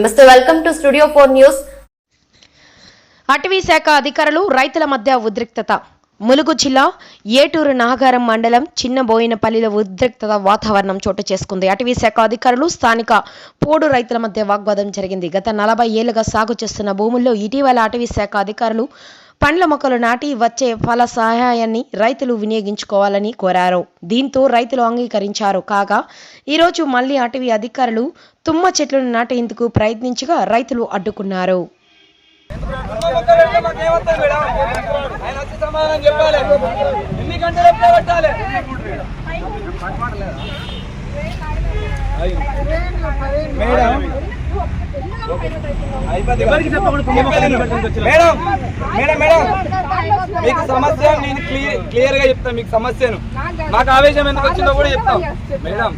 నమస్తే welcome to studio four news అటవీ శాఖ అధికారులు రైతుల మధ్య ఉద్రిక్తత. ములుగు జిల్లా ఏటూరు నాగారం మండలం చిన్నబోయినపల్లిలో ఉద్రిక్తత వాతావరణం చోటు చేసుకుంది. అటవీ శాఖ అధికారులు స్థానిక పోడు రైతుల మధ్య వాగ్వాదం జరిగింది. గత నలభై ఏళ్ళుగా సాగు చేస్తున్న భూముల్లో ఇటీవల అటవీ శాఖ అధికారులు పండ్ల మొక్కలు నాటి వచ్చే ఫల సహాయాన్ని రైతులు వినియోగించుకోవాలని కోరారు. దీంతో రైతులు అంగీకరించారు. కాగా ఈరోజు మళ్ళీ అటవీ అధికారులు తుమ్మ చెట్లను నాటేందుకు ప్రయత్నించగా రైతులు అడ్డుకున్నారు. ఎన్ని మేడం మేడం మేడం మేడం. మీకు సమస్య నేను క్లియర్ క్లియర్గా చెప్తాను మీకు సమస్యను. మాకు ఆవేశం ఎందుకు వచ్చిందో కూడా చెప్తాం. మేడం.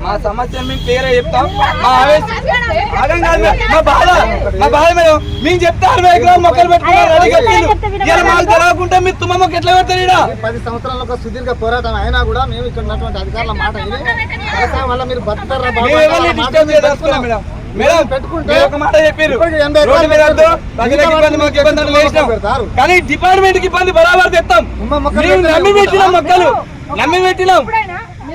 మా సమస్యను మేము క్లియర్ చెప్తాం. మా ఆవేశం అర్థం కాదు. మా బాధ మా బాధ మేడం. మేము చెప్తే అరవై ఎకరాలు మొక్కలు పెట్టుకున్నారు. ఇలా మాకు తెలియకుంటే మీరు తుమ్మ మొక్క ఎట్లా పెడతారు ఈడ? పది సంవత్సరాల ఒక సుదీర్ఘ పోరాటం అయినా కూడా మేము ఇక్కడ ఉన్నటువంటి అధికారుల మాట వ్యవసాయం వల్ల మీరు బతుకుతారా మేడం. మేడం ఒక మాట చెప్పారు రోడ్డు మీద ఇబ్బంది మాకు ఇబ్బంది వేసినాం. కానీ డిపార్ట్మెంట్కి ఇబ్బంది బరాబర్ తెస్తాం నమ్మి పెట్టినాం మొక్కలు. నమ్మి పెట్టినాం.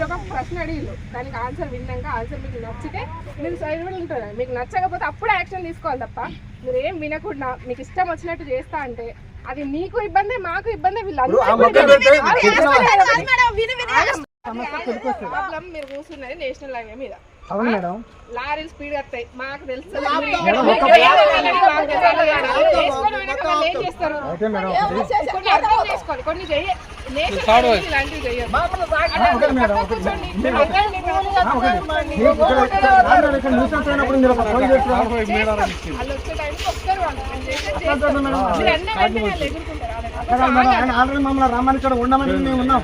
ఒక ప్రశ్న అడిగిరు దానికి ఆన్సర్ విన్నాక ఆన్సర్ మీకు నచ్చితే మీరు సైడ్ కూడా ఉంటారు. మీకు నచ్చకపోతే అప్పుడే యాక్షన్ తీసుకోవాలి తప్ప మీరు ఏం వినకుండా మీకు ఇష్టం వచ్చినట్టు చేస్తా అంటే అది మీకు ఇబ్బంది మాకు ఇబ్బంది ప్రాబ్లం మీరు కూర్చున్నది నేషనల్ హైవే మీద. అవును మేడం. లారీలు స్పీడ్ వస్తాయి మాకు తెలుసు. చేస్తారు. కొన్ని ఇలాంటివి ఆల్రెడీ మమ్మల్ని రమ్మని ఇక్కడ ఉండమని మేము ఉన్నాం.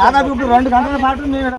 దాదాపు ఇప్పుడు రెండు గంటల పాటు మేము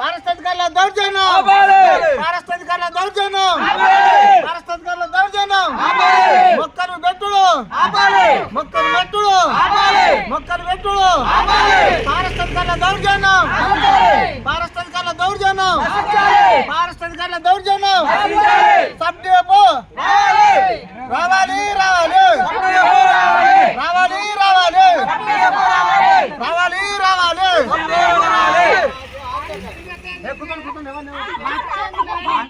పారస్థితికర్ల దౌర్జన్యం. పారస్థితికర్ల దౌర్జన్యం. పారస్థితికర్ల దౌర్జన్యం. మొక్కలు పెట్టుడు. మొక్కలు పెట్టుడు. మొక్కలు పెట్టుడు. పారస్థితికర్ల దౌర్జన్యం. పారస్థితికర్ల దౌర్జన్యం. పారస్థితికర్ల దౌర్జన్యం. Sub depot